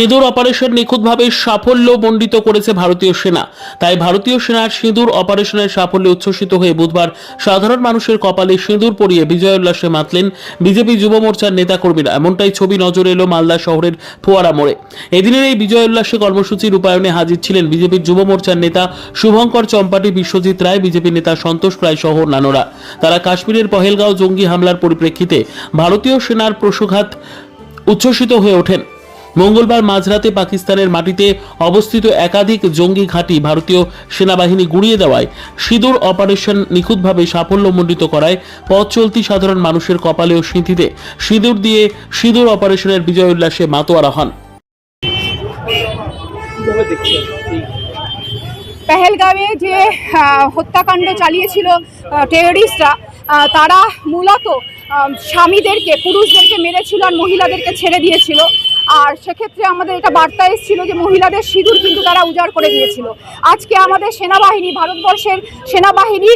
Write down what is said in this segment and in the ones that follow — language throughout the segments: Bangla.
সিঁদুর অপারেশন নিখুঁতভাবে সাফল্য মণ্ডিত করেছে ভারতীয় সেনা। তাই ভারতীয় সেনার সিঁদুর অপারেশনের সাফল্যে উচ্ছ্বসিত হয়ে বুধবার সাধারণ মানুষের কপালে সিঁদুর পরিয়ে বিজয় উল্লাসে মাতলেন বিজেপি যুব মোর্চার নেতাকর্মীরা। এমনটাই ছবি নজরে এলো মালদা শহরের ফোয়ারা মোড়ে। এদিনের এই বিজয় উল্লাসে কর্মসূচি রূপায়ণে হাজির ছিলেন বিজেপির যুব মোর্চার নেতা শুভঙ্কর চম্পাটি, বিশ্বজিৎ রায় বিজেপি নেতা সন্তোষ রায় সহ অন্যান্যরা। তারা কাশ্মীরের পহেলগাঁও জঙ্গি হামলার পরিপ্রেক্ষিতে ভারতীয় সেনার প্রসূঘাত উচ্ছ্বসিত হয়ে ওঠেন। মঙ্গলবার মাঝরাতে পাকিস্তানের মাটিতে অবস্থিত একাধিক জঙ্গি ঘাঁটি ভারতীয় সেনাবাহিনী গুড়িয়ে দেওয়ায় সিঁদুর অপারেশন নিখুঁতভাবে সাফল্যমণ্ডিত করায় পথ চলতি সাধারণ মানুষের কপালে ও স্মৃতিতে সিঁদুর দিয়ে সিঁদুর অপারেশনের বিজয় উল্লাসে মাতোয়ারা হন। পেহেলগাঁওয়ে যে হত্যাকাণ্ড চালিয়েছিল টেররিস্টরা তারা মূলত স্বামীদেরকে, পুরুষদেরকে মেরেছিল আর মহিলাদেরকে ছেড়ে দিয়েছিল। আর সেক্ষেত্রে আমাদের এটা বার্তা এসেছিল যে মহিলাদের সিঁদুর কিন্তু তারা উজাড় করে দিয়েছিল। আজকে আমাদের সেনাবাহিনী, ভারতবর্ষের সেনাবাহিনী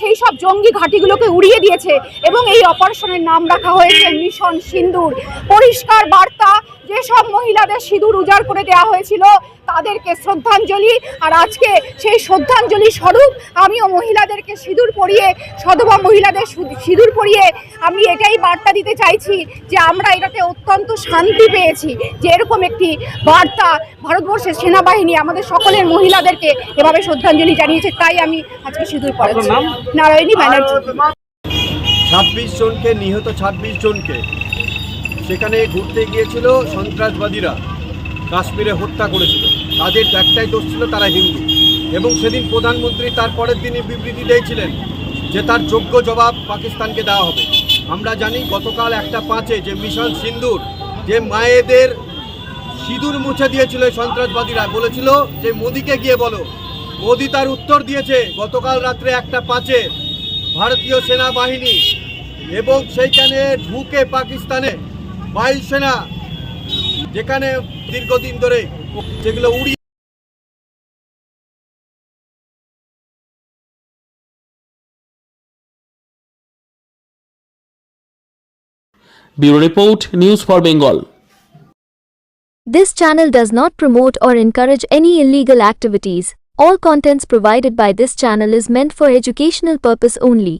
সেই সব জঙ্গি ঘাঁটিগুলোকে উড়িয়ে দিয়েছে এবং এই অপারেশনের নাম রাখা হয়েছে মিশন সিন্দুর পরিষ্কার বার্তা যেসব মহিলাদের সিঁদুর উজাড় করে দেওয়া হয়েছিল তাদেরকে শ্রদ্ধাঞ্জলি। আর আজকে সেই শ্রদ্ধাঞ্জলি স্বরূপ আমিও মহিলাদেরকে সিঁদুর পরিয়ে সধবা মহিলাদের সিঁদুর পরিয়ে আমি এটাই বার্তা দিতে চাইছি যে আমরা এটাতে অত্যন্ত শান্তি পেয়েছি যে এরকম একটি বার্তা ভারতবর্ষের সেনাবাহিনী আমাদের সকলের মহিলাদেরকে এভাবে শ্রদ্ধাঞ্জলি জানিয়েছে। তাই আমি আজকে সিঁদুর পড়াচ্ছি নারায়ণী ব্যানার্জি। ছাব্বিশ জনকে নিহত ছাব্বিশ জনকে। সেখানে ঘুরতে গিয়েছিল সন্ত্রাসবাদীরা। কাশ্মীরে হত্যা করেছিল। তাদের একটাই দোষ ছিল তারা হিন্দু। এবং সেদিন প্রধানমন্ত্রী তার পরের দিনই বিবৃতি দিয়েছিলেন যে তার যোগ্য জবাব পাকিস্তানকে দেওয়া হবে। আমরা জানি গতকাল একটা পাঁচে যে মিশন সিন্দুর, যে মায়েদের সিঁদুর মুছে দিয়েছিল সন্ত্রাসবাদীরা, বলেছিল যে মোদিকে গিয়ে বলো। মোদি তার উত্তর দিয়েছে, গতকাল রাত্রে একটা পাঁচে ভারতীয় সেনাবাহিনী এবং সেইখানে ঢুকে পাকিস্তানে বায়ুসেনা যেখানে দীর্ঘদিন ধরে যেগুলো উড়িয়ে bureau report news for Bengal This channel does not promote or encourage any illegal activities. All contents provided by this channel is meant for educational purpose only.